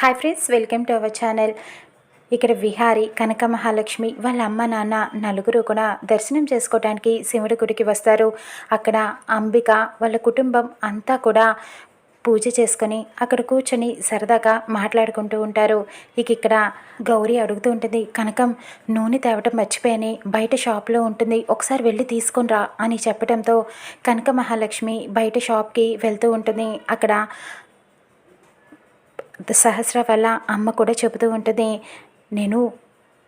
Hi friends welcome to our channel ఇక్కడ విహారి కనక మహాలక్ష్మి వాళ్ళ అమ్మ నాన్న నలుగురు కూడా దర్శనం చేసుకోవడానికి శివుడి గుడికి వస్తారు. అక్కడ అంబిక వాళ్ళ కుటుంబం అంతా కూడా పూజ చేసుకొని అక్కడ కూర్చొని సరదాగా మాట్లాడుకుంటూ ఉంటారు. ఇక ఇక్కడ గౌరీ అడుగుతూ ఉంటుంది కనకం నూనె తేవటం మర్చిపోయాని బయట షాప్లో ఉంటుంది ఒకసారి వెళ్ళి తీసుకొనిరా అని చెప్పడంతో కనక మహాలక్ష్మి బయట షాప్కి వెళ్తూ ఉంటుంది. అక్కడ సహస్ర వల్ల అమ్మ కూడా చెబుతూ ఉంటుంది నేను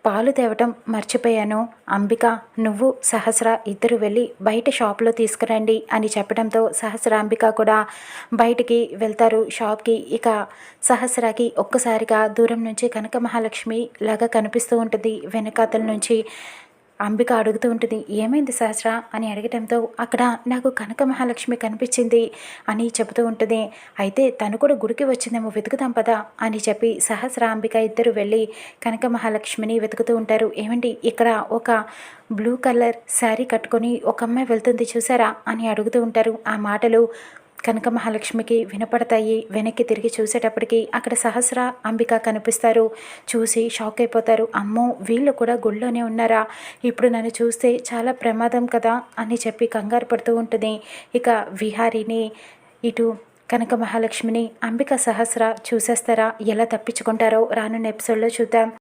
పాలు తేవటం మర్చిపోయాను. అంబిక నువ్వు సహస్ర ఇద్దరు వెళ్ళి బయట షాప్లో తీసుకురండి అని చెప్పడంతో సహస్ర అంబిక కూడా బయటికి వెళ్తారు షాప్కి. ఇక సహస్రకి ఒక్కసారిగా దూరం నుంచి కనక మహాలక్ష్మి లాగా కనిపిస్తూ ఉంటుంది వెనకాతల నుంచి అంబిక అడుగుతూ ఉంటుంది ఏమైంది సహస్ర? అని అడగటంతో అక్కడ నాకు కనక మహాలక్ష్మి కనిపించింది అని చెబుతూ ఉంటుంది అయితే తను కూడా గుడికి వచ్చిందేమో వెతుకుతాం పదా అని చెప్పి సహస్ర అంబిక ఇద్దరు వెళ్ళి కనక మహాలక్ష్మిని వెతుకుతూ ఉంటారు. ఏమండి ఇక్కడ ఒక బ్లూ కలర్ శారీ కట్టుకొని ఒక అమ్మాయి వెళ్తుంది చూసారా? అని అడుగుతూ ఉంటారు. ఆ మాటలు కనక మహాలక్ష్మికి వినపడతాయి. వెనక్కి తిరిగి చూసేటప్పటికి అక్కడ సహస్ర అంబిక కనిపిస్తారు. చూసి షాక్ అయిపోతారు. అమ్మో వీళ్ళు కూడా గుళ్ళోనే ఉన్నారా? ఇప్పుడు నన్ను చూస్తే చాలా ప్రమాదం కదా? అని చెప్పి కంగారు పడుతూ ఉంటుంది. ఇక విహారిని ఇటు కనక మహాలక్ష్మిని అంబిక సహస్ర చూసేస్తారా? ఎలా తప్పించుకుంటారో రానున్న ఎపిసోడ్లో చూద్దాం.